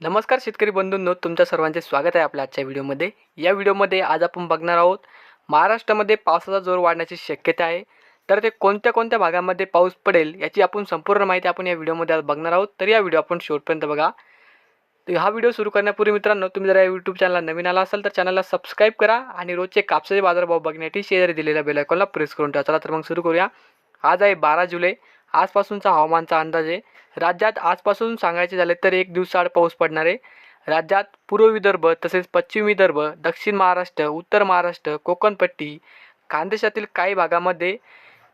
नमस्कार शेतकरी बंधूंनो तुमच्या सर्वांचे स्वागत आहे आपल्या आजच्या व्हिडिओमध्ये. या व्हिडिओमध्ये आज आपण बघणार आहोत महाराष्ट्रामध्ये पावसाचा जोर वाढण्याची शक्यता आहे. तर ते कोणत्या कोणत्या भागामध्ये पाऊस पडेल याची आपण संपूर्ण माहिती आपण या व्हिडिओमध्ये आज बघणार आहोत. तर या व्हिडिओ आपण शेवटपर्यंत बघा. तर हा व्हिडिओ सुरू करण्यापूर्वी मित्रांनो तुम्ही जर या यूट्यूब चॅनलला नवीन आला असाल तर चॅनलला सबस्क्राईब करा आणि रोजचे कापसाचे बाजारभाव बघण्यासाठी शेजारी दिलेल्या बेल आयकॉनला प्रेस करून ठेवा. चला तर मग सुरू करूया. आज आहे बारा जुलै आजपासूनचा हवामानचा अंदाज आहे. राज्यात आजपासून सांगायचे झाले तर एक दिवसाआड पाऊस पडणार आहे. राज्यात पूर्व विदर्भ तसेच पश्चिम विदर्भ दक्षिण महाराष्ट्र उत्तर महाराष्ट्र कोकणपट्टी खानदेशातील काही भागामध्ये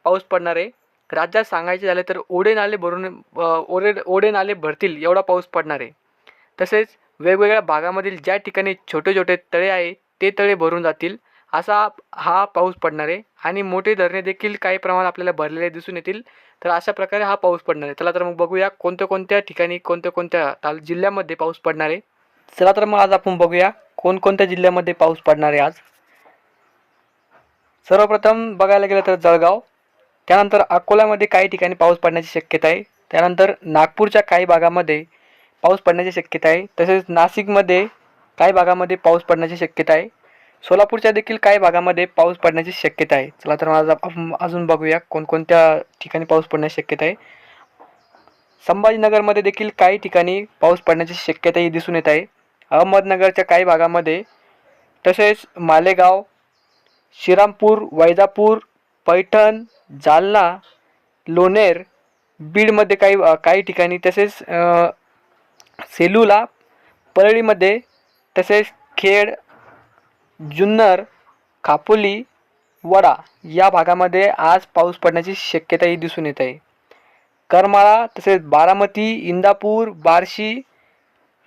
पाऊस पडणार आहे. राज्यात सांगायचे झाले तर ओढे नाले भरून ओढे ओढे नाले भरतील एवढा पाऊस पडणार आहे. तसेच वेगवेगळ्या भागामधील ज्या ठिकाणी छोटे छोटे तळे आहे ते तळे भरून जातील. असा हा पाऊस पडणार आहे. आणि मोठे धरणे देखील काही प्रमाणात आपल्याला भरलेले दिसून येतील. तर अशा प्रकारे हा पाऊस पडणार आहे. चला तर मग बघूया कोणत्या कोणत्या ठिकाणी कोणत्या कोणत्या ताल जिल्ह्यामध्ये पाऊस पडणार आहे. चला तर मग आज आपण बघूया कोणकोणत्या जिल्ह्यामध्ये पाऊस पडणार आहे आज. सर्वप्रथम बघायला गेलं तर जळगाव. त्यानंतर अकोल्यामध्ये काही ठिकाणी पाऊस पडण्याची शक्यता आहे. त्यानंतर नागपूरच्या काही भागामध्ये पाऊस पडण्याची शक्यता आहे. तसेच नाशिकमध्ये काही भागामध्ये पाऊस पडण्याची शक्यता आहे. सोलापूरच्या देखील काही भागामध्ये पाऊस पडण्याची शक्यता आहे. चला तर आज आपण अजून बघूया कोणकोणत्या ठिकाणी पाऊस पडण्याची शक्यता आहे. संभाजीनगरमध्ये देखील काही ठिकाणी पाऊस पडण्याची शक्यता ही दिसून येत आहे. अहमदनगरच्या काही भागामध्ये तसेच मालेगाव श्रीरामपूर वैजापूर पैठण जालना लोणेर बीडमध्ये काही काही ठिकाणी तसेच सेलूला परळीमध्ये तसेच खेड जुन्नर खापोली वडा या भागामध्ये आज पाऊस पडण्याची शक्यताही दिसून येत आहे. करमाळा तसेच बारामती इंदापूर बार्शी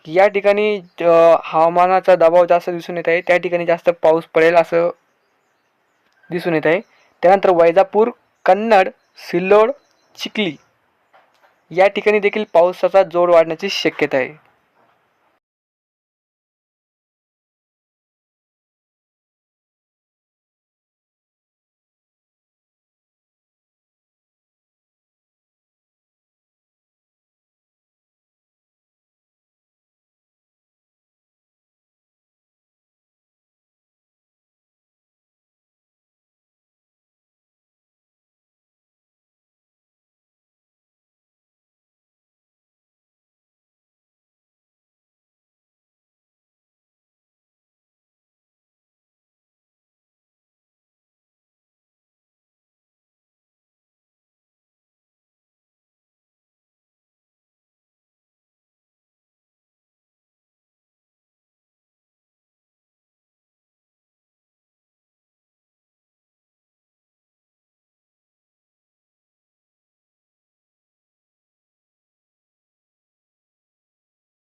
या ठिकाणी हवामानाचा दबाव जास्त दिसून येत आहे. त्या ठिकाणी जास्त पाऊस पडेल असं दिसून येत आहे. त्यानंतर वैजापूर कन्नड सिल्लोड चिखली या ठिकाणी देखील पावसाचा जोर वाढण्याची शक्यता आहे.